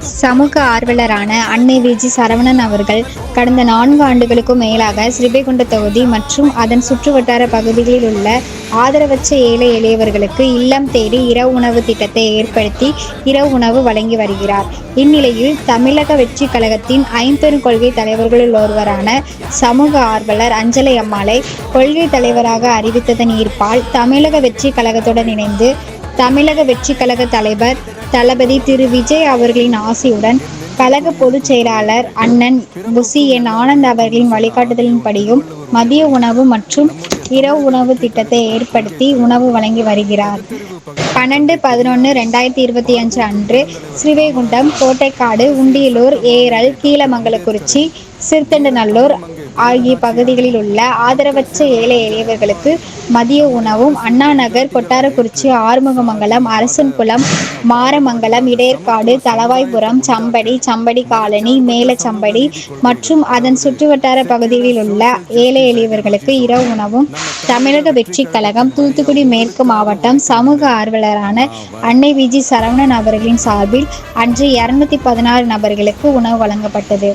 சமூக ஆர்வலரான அன்னை விஜி சரவணன் அவர்கள் கடந்த நான்கு ஆண்டுகளுக்கும் மேலாக ஸ்ரீபைகுண்ட தொகுதி மற்றும் அதன் சுற்றுவட்டார பகுதிகளில் உள்ள ஆதரவற்ற ஏழை எளியவர்களுக்கு இல்லம் தேடி இரவு உணவு திட்டத்தை ஏற்படுத்தி இரவு உணவு வழங்கி வருகிறார். இந்நிலையில் தமிழக வெற்றி கழகத்தின் ஐம்பெரும் கொள்கை தலைவர்களுள் ஒருவரான சமூக ஆர்வலர் அஞ்சலை அம்மாளை கொள்கை தலைவராக அறிவித்ததன் ஈர்ப்பால் தமிழக வெற்றி கழகத்துடன் இணைந்து தமிழக வெற்றி கழக தலைவர் தளபதி திரு விஜய் அவர்களின் ஆசியுடன் கழக பொதுச் செயலாளர் அண்ணன் புசி என் ஆனந்த் அவர்களின் வழிகாட்டுதலின்படியும் மதிய உணவு மற்றும் இரவு உணவு திட்டத்தை ஏற்படுத்தி உணவு வழங்கி வருகிறார். பன்னெண்டு பதினொன்று ரெண்டாயிரத்தி இருபத்தி அஞ்சு அன்று ஸ்ரீவைகுண்டம் கோட்டைக்காடு உண்டியலூர் ஏரல் கீழமங்கலக்குறிச்சி சிறுத்தண்டநல்லூர் ஆகிய பகுதிகளில் உள்ள ஆதரவற்ற ஏழை எளியவர்களுக்கு மதிய உணவும் Anna Nagar Kottarakurichi Arumugamangalam Arasankulam Maramangalam Idaiyarkadu Thalavaipuram somebody somebody colony Melasampadi மற்றும் அதன் சுற்றுவட்டார பகுதிகளில் உள்ள ஏழை எளியவர்களுக்கு இரவு உணவும் தமிழக வெற்றி கழகம் தூத்துக்குடி மேற்கு மாவட்டம் சமூக ஆர்வலரான அன்னை விஜி சரவணன் அவர்களின் சார்பில் அன்று இருநூத்தி பதினாறு நபர்களுக்கு உணவு வழங்கப்பட்டது.